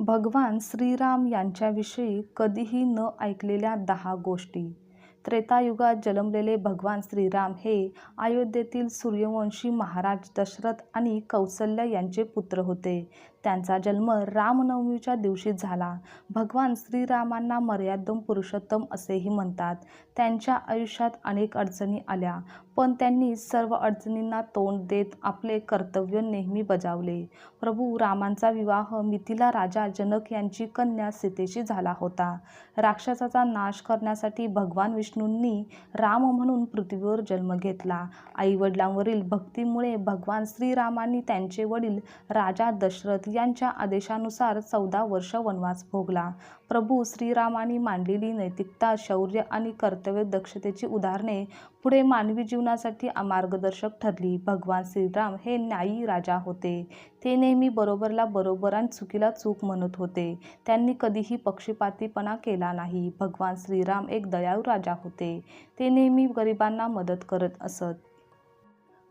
भगवान श्रीराम यांच्याविषयी कधीही न ऐकलेल्या दहा गोष्टी. त्रेतायुगात जन्मलेले भगवान श्रीराम हे अयोध्येतील सूर्यवंशी महाराज दशरथ आणि कौसल्य यांचे पुत्र होते. त्यांचा जन्म रामनवमीच्या दिवशी झाला. भगवान श्रीरामांना मर्यादम पुरुषोत्तम असेही म्हणतात. त्यांच्या आयुष्यात अनेक अडचणी आल्या पण त्यांनी सर्व अडचणींना तोंड देत आपले कर्तव्य नेहमी बजावले. प्रभू रामांचा विवाह मिथिला राजा जनक यांची कन्या सीतेशी झाला होता. राक्षसाचा नाश करण्यासाठी भगवान विष्णूंनी राम म्हणून पृथ्वीवर जन्म घेतला. आईवडिलांवरील भक्तीमुळे भगवान श्रीरामांनी त्यांचे वडील राजा दशरथ यांच्या आदेशानुसार चौदा वर्ष वनवास भोगला. प्रभू श्रीरामांनी मांडलेली नैतिकता शौर्य आणि कर्तव्य दक्षतेची उदाहरणे पुढे मानवी जीवनासाठी मार्गदर्शक ठरली. भगवान श्रीराम हे न्यायी राजा होते. ते नेहमी बरोबरला बरोबर आणि चुकीला चूक म्हणत होते. त्यांनी कधीही पक्षपातीपणा केला नाही. भगवान श्रीराम एक दयाळू राजा होते. ते नेहमी गरिबांना मदत करत असत.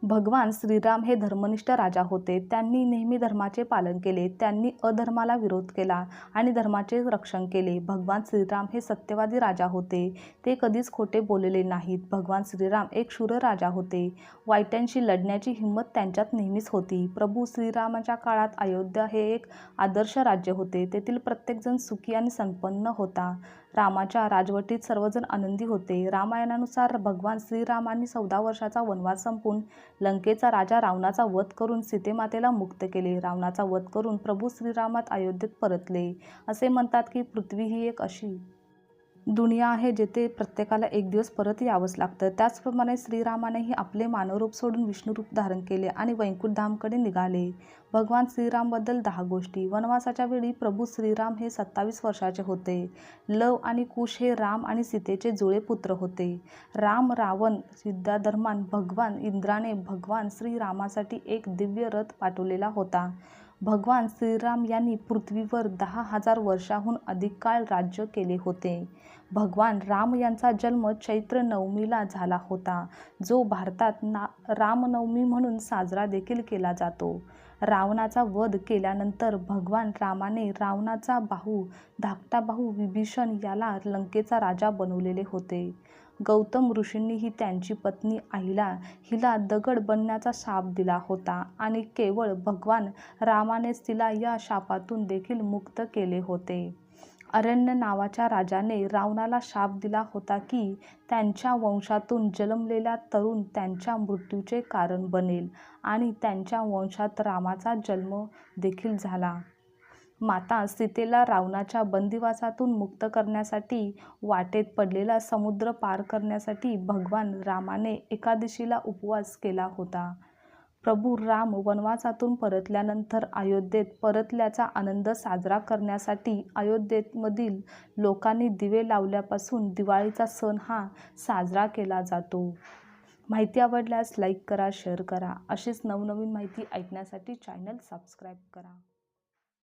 भगवान श्रीराम हे धर्मनिष्ठ राजा होते. त्यांनी नेहमी धर्माचे पालन केले. त्यांनी अधर्माला विरोध केला आणि धर्माचे रक्षण केले. भगवान श्रीराम हे सत्यवादी राजा होते. ते कधीच खोटे बोललेले नाहीत. भगवान श्रीराम एक शूर राजा होते. वाईटांशी लढण्याची हिंमत त्यांच्यात नेहमीच होती. प्रभू श्रीरामाच्या काळात अयोध्या हे एक आदर्श राज्य होते. तेथील प्रत्येकजण सुखी आणि संपन्न होता. रामाच्या राजवटीत सर्वजण आनंदी होते. रामायणानुसार भगवान श्रीरामांनी चौदा वर्षाचा वनवास संपून लंकेचा राजा रावणाचा वध करून सीतेमातेला मुक्त केले. रावणाचा वध करून प्रभू श्रीरामात अयोध्येत परतले. असे म्हणतात की पृथ्वी ही एक अशी दुनिया आहे जेथे प्रत्येकाला एक दिवस परत यावंच लागतं. त्याचप्रमाणे श्रीरामानेही आपले मानवरूप सोडून विष्णुरूप धारण केले आणि वैकुंठधामकडे निघाले. भगवान श्रीरामबद्दल दहा गोष्टी. वनवासाच्या वेळी प्रभू श्रीराम हे सत्तावीस वर्षाचे होते. लव आणि कुश हे राम आणि सीतेचे जुळे पुत्र होते. राम रावण युद्धादरम्यान भगवान इंद्राने भगवान श्रीरामासाठी एक दिव्य रथ पाठवलेला होता. भगवान श्रीराम यांनी पृथ्वीवर दहा हजार वर्षाहून अधिक काळ राज्य केले होते. भगवान राम यांचा जन्म चैत्र नवमीला झाला होता जो भारतात ना रामनवमी म्हणून साजरा देखील केला जातो. रावणाचा वध केल्यानंतर भगवान रामाने रावणाचा भाऊ धाकटा भाऊ विभीषण याला लंकेचा राजा बनवलेले होते. गौतम ऋषींनीही त्यांची पत्नी आईला हिला दगड बनण्याचा शाप दिला होता आणि केवळ भगवान रामानेच तिला या शापातून देखील मुक्त केले होते. अरण्य नावाच्या राजाने रावणाला शाप दिला होता की त्यांच्या वंशातून जन्मलेला तरुण त्यांच्या मृत्यूचे कारण बनेल आणि त्यांच्या वंशात रामाचा जन्म देखील झाला. माता सीतेला रावणाच्या बंदिवासातून मुक्त करण्यासाठी वाटेत पडलेला समुद्र पार करण्यासाठी भगवान रामाने एकादशीला उपवास केला होता. प्रभू राम वनवासातून परतल्यानंतर अयोध्येत परतल्याचा आनंद साजरा करण्यासाठी अयोध्येमधील लोकांनी दिवे लावल्यापासून दिवाळीचा सण हा साजरा केला जातो. माहिती आवडल्यास लाईक करा शेअर करा. अशीच नवनवीन माहिती ऐकण्यासाठी चॅनल सबस्क्राईब करा.